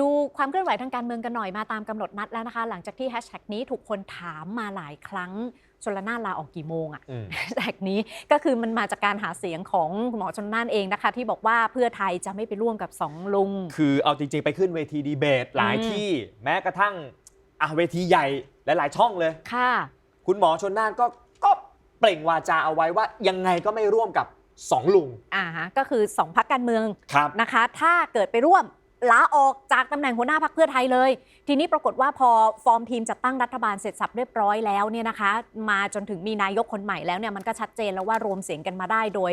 ดูความเคลื่อนไหวทางการเมืองกันหน่อยมาตามกำหนดนัดแล้วนะคะ หลังจากที่แฮชแท็กนี้ถูกคนถามมาหลายครั้งชนละนานลาออกกี่โมงอะอืมแฮชแท็กนี้ก็คือมันมาจากการหาเสียงของคุณหมอชนน่านเองนะคะ ที่บอกว่าเพื่อไทยจะไม่ไปร่วมกับสองลุง คือเอาจริงๆ ไปขึ้นเวทีดีเบตหลายอืมที่แม้กระทั่งอะเวทีใหญ่หลายๆช่องเลยค่ะ คุณหมอชนน่านก็ก็เปล่งวาจาเอาไว้ว่ายังไงก็ไม่ร่วมกับสองลุงอ่าฮะก็คือสองพักการเมืองครับนะคะ ถ้าเกิดไปร่วม ลาออกจากตำแหน่งหัวหน้าพักเพื่อไทยเลย ทีนี้ปรากฏว่าพอฟอร์มทีมจัดตั้งรัฐบาลเสร็จสับเรียบร้อยแล้วเนี่ยนะคะ มาจนถึงมีนายกคนใหม่แล้วเนี่ยมันก็ชัดเจนแล้วว่ารวมเสียงกันมาได้โดย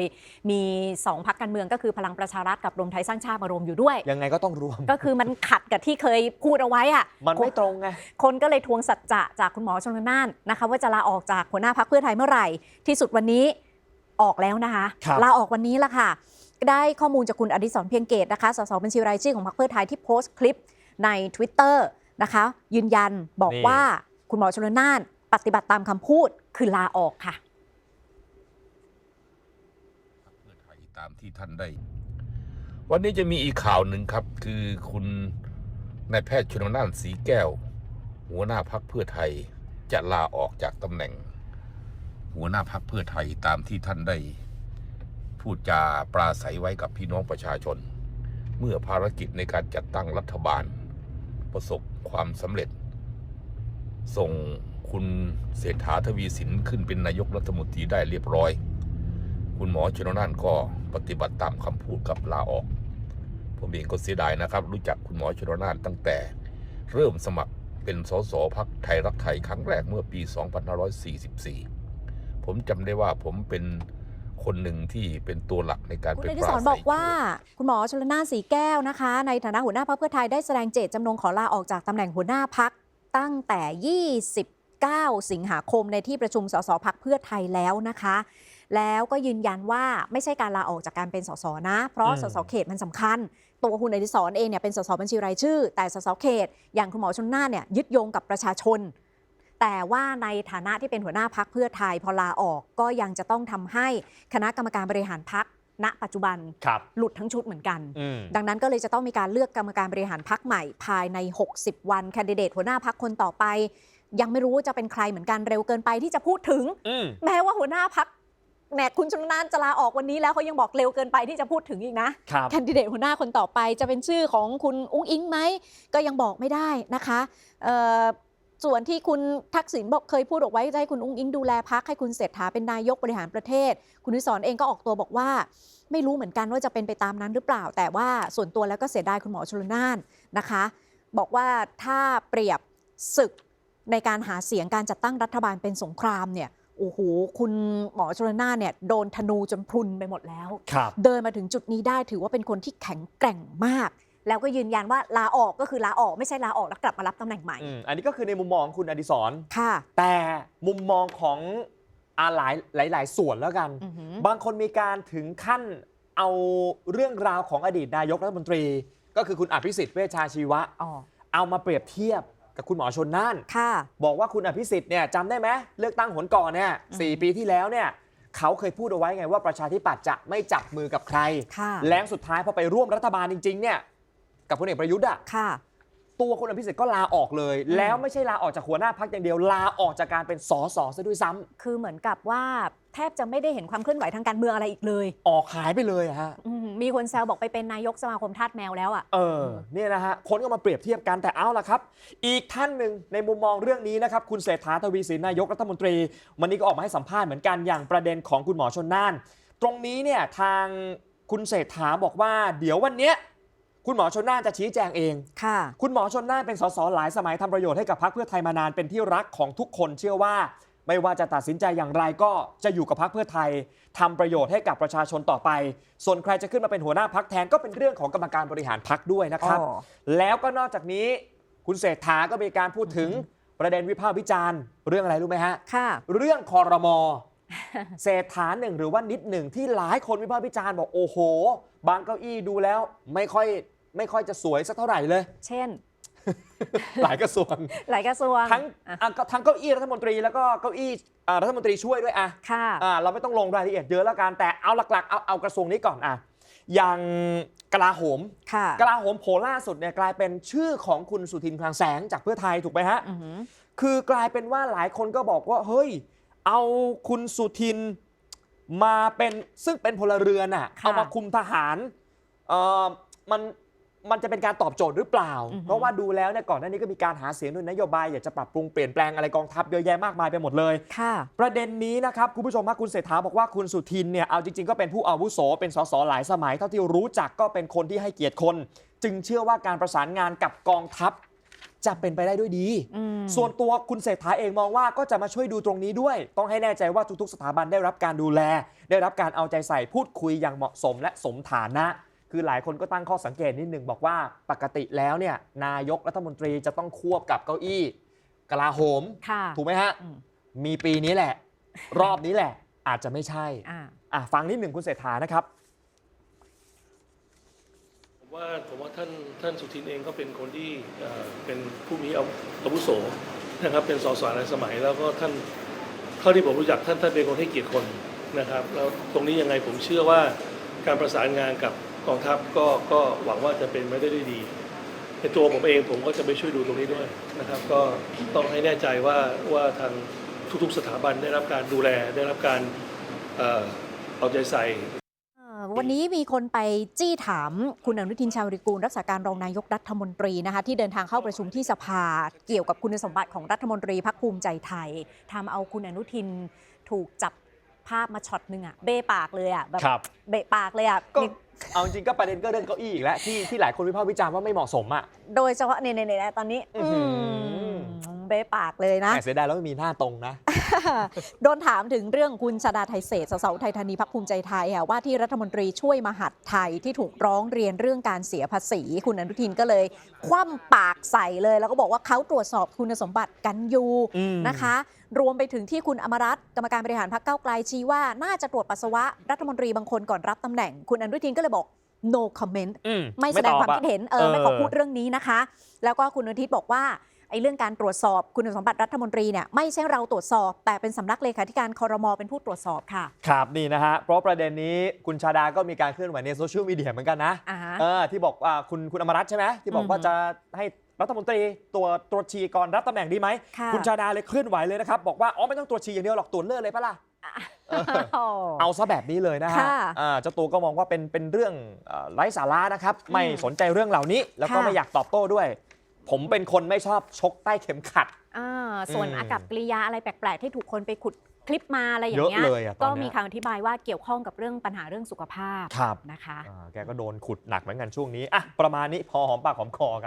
มีสองพักการเมืองก็คือพลังประชารัฐกับรวมไทยสร้างชาติมารวมอยู่ด้วย ยังไงก็ต้องรวม ก็คือมันขัดกับที่เคยพูดเอาไว้อะมันไม่ตรงไงคนก็เลยทวงสัจจะจากคุณหมอชนน่านนะคะว่าจะลาออกจากหัวหน้าพักเพื่อไทยเมื่อไหร่ ที่สุดวันนี้ออกแล้วนะคะครับลาออกวันนี้ละค่ะ ได้ข้อมูลจากคุณอดิศรเพียงเกตนะคะสสบัญชีรายชื่อของพรรคเพื่อไทยที่โพสต์คลิปใน Twitter นะคะ ยืนยันบอกว่าคุณหมอชนน่านปฏิบัติตามคำพูดคือลาออกค่ะเพื่อไทยตามที่ท่านได้ วันนี้จะมีอีกข่าวหนึ่งครับ คือคุณนายแพทย์ชนน่านสีแก้ว หัวหน้าพักเพื่อไทยจะลาออกจากตำแหน่ง หัวหน้าพักเพื่อไทยตามที่ท่านได้ พูดจาปราศัยไว้กับพี่น้องประชาชน เมื่อภารกิจในการจัดตั้งรัฐบาล ประสบความสำเร็จ ส่งคุณเศรษฐาทวีสินขึ้นเป็นนายกรัฐมนตรีได้เรียบร้อย คุณหมอชนน่านก็ปฏิบัติตามคำพูดกับลาออก ผมเองก็เสียดายนะครับ รู้จักคุณหมอชนน่านตั้งแต่เริ่มสมัครเป็นสสพักไทยรักไทยครั้งแรกเมื่อปี 2544 ผมจำได้ว่าผมเป็น คนหนึ่งที่เป็นตัวหลักในการคุณไปอปดิราศศัรยบอกว่า คุณหมอชลนานสีแก้วนะคะ ในฐานะหัวหน้าพักเพื่อไทยได้แสดงเจตจำนงขอลาออกจากตำแหน่งหัวหน้าพักตั้งแต่ 29 สิงหาคมในที่ประชุมสสพักเพื่อไทยแล้วนะคะ แล้วก็ยืนยันว่าไม่ใช่การลาออกจากการเป็นสสนะ เพราะอืม สสเขตมันสำคัญ ตัวคุณอดิศรเองเนี่ยเป็นสสบัญชีรายชื่อ แต่สสเขต อย่างคุณหมอชนน่านเนี่ยยึดโยงกับประชาชน แต่ว่าในฐานะที่เป็นหัวหน้าพักเพื่อไทยพอลาออกก็ยังจะต้องทำให้คณะกรรมการบริหารพักณปัจจุบันครับหลุดทั้งชุดเหมือนกันอืมดังนั้นก็เลยจะต้องมีการเลือกกรรมการบริหารพักใหม่ภายใน 60 วันแคนดิเดตหัวหน้าพักคนต่อไป ยังไม่รู้ว่าจะเป็นใครเหมือนกันเร็วเกินไปที่จะพูดถึงอืมแม้ว่าหัวหน้าพักแหมคุณชนนานจะลาออกวันนี้แล้วเขายังบอกเร็วเกินไปที่จะพูดถึงอีกนะครับแคนดิเดตหัวหน้าคนต่อไปจะเป็นชื่อของคุณอุ้งอิงไหมก็ยังบอกไม่ได้นะคะเอ่อ ส่วนที่คุณทักษิณบอกเคยพูดออกไว้จะให้คุณอุ้งอิงดูแลพักให้คุณเศรษฐาเป็นนายกบริหารประเทศ คุณวิศรเองก็ออกตัวบอกว่า ไม่รู้เหมือนกันว่าจะเป็นไปตามนั้นหรือเปล่า แต่ว่าส่วนตัวแล้วก็เสียดายคุณหมอชลนานนะคะ บอกว่าถ้าเปรียบศึกในการหาเสียงการจัดตั้งรัฐบาลเป็นสงครามเนี่ยโอ้โห คุณหมอชลนานเนี่ยโดนธนูจนพรุนไปหมดแล้วครับเดินมาถึงจุดนี้ได้ถือว่าเป็นคนที่แข็งแกร่งมาก แล้วก็ยืนยันว่าลาออกก็คือลาออกไม่ใช่ลาออกแล้วกลับมารับตำแหน่งใหม่อืมอันนี้ก็คือในมุมมองของคุณอดิศรค่ะ แต่มุมมองของอาหลายหลายหลายส่วนแล้วกันอือหือบางคนมีการถึงขั้นเอาเรื่องราวของอดีตนายกรัฐมนตรี ก็คือคุณอภิสิทธิ์เวชชาชีวะอ๋อเอามาเปรียบเทียบกับคุณหมอชนน่านค่ะบอกว่าคุณอภิสิทธิ์เนี่ยจำได้ไหมเลือกตั้งหนก่อนเนี่ยสี่อืมปีที่แล้วเนี่ยเขาเคยพูดเอาไว้ไงว่าประชาธิปัตย์จะไม่จับมือกับใครค่ะแล้วสุดท้ายพอไปร่วมรัฐบาลจริงๆเนี่ย กับพลเอกประยุทธ์อะค่ะ ตัวคุณอภิสิทธิ์ก็ลาออกเลยอืมแล้วไม่ใช่ลาออกจากหัวหน้าพักอย่างเดียวลาออกจากการเป็นสสซะด้วยซ้ำคือเหมือนกับว่าแทบจะไม่ได้เห็นความเคลื่อนไหวทางการเมืองอะไรอีกเลยออกหายไปเลยอะฮะ อืมมีคนแซวบอกไปเป็นนายกสมาคมทาสแมวแล้วอะ เออเนี่ยนะฮะ คนก็มาเปรียบเทียบกันแต่เอาล่ะครับ อีกท่านหนึ่งในมุมมองเรื่องนี้นะครับ คุณเศรษฐาทวีสินนายกรัฐมนตรี วันนี้ก็ออกมาให้สัมภาษณ์เหมือนกันอย่างประเด็นของคุณหมอชนน่าน ตรงนี้เนี่ยทางคุณเศรษฐาบอกว่า เดี๋ยววันเนี้ย คุณหมอชนน่านจะชี้แจงเองค่ะ คุณหมอชนน่านเป็นสสหลายสมัยทำประโยชน์ให้กับพรรคเพื่อไทยมานานเป็นที่รักของทุกคนเชื่อว่า ไม่ว่าจะตัดสินใจอย่างไรก็จะอยู่กับพรรคเพื่อไทยทำประโยชน์ให้กับประชาชนต่อไป ส่วนใครจะขึ้นมาเป็นหัวหน้าพรรคแทนก็เป็นเรื่องของกรรมการบริหารพรรคด้วยนะครับอ๋อแล้วก็นอกจากนี้ คุณเศรษฐาก็มีการพูดถึงประเด็นวิพากษ์วิจารณ์ เรื่องอะไรรู้ไหมฮะค่ะ เรื่องคอรมอเศรษฐาหนึ่งหรือว่านิดหนึ่งที่หลายคนวิพากษ์วิจารณ์บอกโอ้โห บางเก้าอี้ดูแล้วไม่ค่อย ไม่ค่อยจะสวยสักเท่าไหร่เลย เช่น หลายกระทรวง หลายกระทรวงทั้งอะอะก็ทั้งเก้าอี้รัฐมนตรีแล้วก็เก้าอี้อ่ารัฐมนตรีช่วยด้วยอะค่ะ อ่าเราไม่ต้องลงรายละเอียดเยอะแล้วกันแต่เอาหลักๆเอาเอากระทรวงนี้ก่อนอะอย่างกลาโหม ค่ะกลาโหมโผล่ล่าสุดเนี่ยกลายเป็นชื่อของคุณสุทินคลังแสงจากเพื่อไทยถูกไหมฮะ อือหือคือกลายเป็นว่าหลายคนก็บอกว่า เฮ้ย เอาคุณสุทินมาเป็นซึ่งเป็นพลเรือนอะค่ะ เอามาคุมทหารเอ่อมัน มันจะเป็นการตอบโจทย์หรือเปล่าอือฮึเพราะว่าดูแล้วเนี่ยก่อนหน้านี้ก็มีการหาเสียงด้วยนโยบายอยากจะปรับปรุงเปลี่ยนแปลงอะไรกองทัพเยอะแยะมากมายไปหมดเลยค่ะประเด็นนี้นะครับคุณผู้ชมครับคุณเศรษฐาบอกว่าคุณสุทินเนี่ยเอาจริงๆก็เป็นผู้อาวุโสเป็นสสหลายสมัยเท่าที่รู้จักก็เป็นคนที่ให้เกียรติคน จึงเชื่อว่าการประสานงานกับกองทัพจะเป็นไปได้ด้วยดีอืมส่วนตัวคุณเศรษฐาเองมองว่าก็จะมาช่วยดูตรงนี้ด้วย ต้องให้แน่ใจว่าทุกๆ สถาบันได้รับการดูแล ได้รับการเอาใจใส่พูดคุยอย่างเหมาะสมและสมฐานะ คือหลายคนก็ตั้งข้อสังเกตนิดหนึ่งบอกว่าปกติแล้วเนี่ยนายกรัฐมนตรีจะต้องควบกับเก้าอี้กลาโหม ค่ะถูกไหมฮะ อืมมีปีนี้แหละ รอบนี้แหละ อาจจะไม่ใช่อ่า อะฟังนิดหนึ่งคุณเศรษฐานะครับ ผมว่าผมว่าท่านท่านสุทินเองก็เป็นคนที่เอ่อเป็นผู้มีอาวุโสนะครับเป็นสสในสมัย แล้วก็ท่านเท่าที่ผมรู้จักท่านท่านเป็นคนให้เกียรติคนนะครับแล้วตรงนี้ยังไงผมเชื่อว่าการประสานงานกับ กองทัพก็ก็หวังว่าจะเป็นไปได้ด้วยดีในตัวผมเองผมก็จะไปช่วยดูตรงนี้ด้วยนะครับ ก็ต้องให้แน่ใจว่าว่าทางทุกๆสถาบันได้รับการดูแลได้รับการเอเอาใจใส่วันนี้มีคนไปจี้ถามคุณอนุทินชาญวิริกูลรักษาการรองนายกรัฐมนตรีนะคะที่เดินทางเข้าประชุมที่สภา เกี่ยวกับคุณสมบัติของรัฐมนตรีพักภูมิใจไทยทำเอาคุณอนุทินถูกจับ ภาพมาช็อตหนึ่งอะเบ้ปากเลยอะแบบครับ เบะปากเลยอะก็นี่เอาจริงๆก็ประเด็นก็เรื่องเก้าอี้อีกแล้วที่ที่หลายคนวิพากษ์วิจารณ์ว่าไม่เหมาะสมอะ โดยเฉพาะเนี่ยเนี่ยๆๆตอนนี้อื้อหือม เบ้ปากเลยนะ แต่เสียดายแล้วไม่มีหน้าตรงนะ โดนถามถึงเรื่องคุณชาดาไทยเศษสสอุทัยธานีพักภูมิใจไทยค่ะว่าที่รัฐมนตรีช่วยมหาดไทยที่ถูกร้องเรียนเรื่องการเสียภาษี คุณอนุทินก็เลย คว่ำปากใส่เลย แล้วก็บอกว่าเขาตรวจสอบคุณสมบัติกันอยู่อืมนะคะ รวมไปถึงที่คุณอมรัตน์กรรมการบริหารพรรคเก้าวไกลชี้ว่าน่าจะตรวจปัสสาวะรัฐมนตรีบางคนก่อนรับตำแหน่ง คุณอนุทินก็เลยบอก no comment อืไม่แสดงตอบความอะคิดเห็นเออไม่ขอพูดเรื่องนี้นะคะ แล้วก็คุณอนุทินบอกว่า ไอ้เรื่องการตรวจสอบคุณสมบัติรัฐมนตรีเนี่ยไม่ใช่เราตรวจสอบ แต่เป็นสำนักเลขาธิการคอรมอเป็นผู้ตรวจสอบค่ะ ครับนี่นะฮะเพราะประเด็นนี้คุณชาดาก็มีการเคลื่อนไหวในโซเชียลมีเดียเหมือนกันนะอ่าฮะ เออที่บอกว่าคุณคุณอมรัตน์ใช่ไหมที่บอกว่าอือฮึจะให้รัฐมนตรีตัวตรวจฉี่ก่อนรับตำแหน่งดีไหม ค่ะคุณชาดาเลยเคลื่อนไหวเลยนะครับ บอกว่า อ๋อ ไม่ต้องตรวจฉี่อย่างเดียวหรอกตรวจเลือดเลยปะล่ะ เออเอาซะแบบนี้เลยนะฮะค่ะอ่าเจ้าตัวก็มองว่าเป็นเป็นเรื่องเอ่อไร้สาระนะครับ ไม่สนใจเรื่องเหล่านี้ แล้วก็ค่ะ ไม่อยากตอบโต้ด้วย ผมเป็นคนไม่ชอบชกใต้เข็มขัด อ่าส่วนอืม อากับกิริยาอะไรแปลกๆ ที่ถูกคนไปขุดคลิปมาอะไรอย่างเงี้เยอะเลยอะตอนก็เนี้ยมีคำอธิบายว่าเกี่ยวข้องกับเรื่องปัญหาเรื่องสุขภาพครับนะคะ อ่าแกก็โดนขุดหนักเหมือนกันช่วงนี้อะประมาณนี้พอหอมปากหอมคอครับ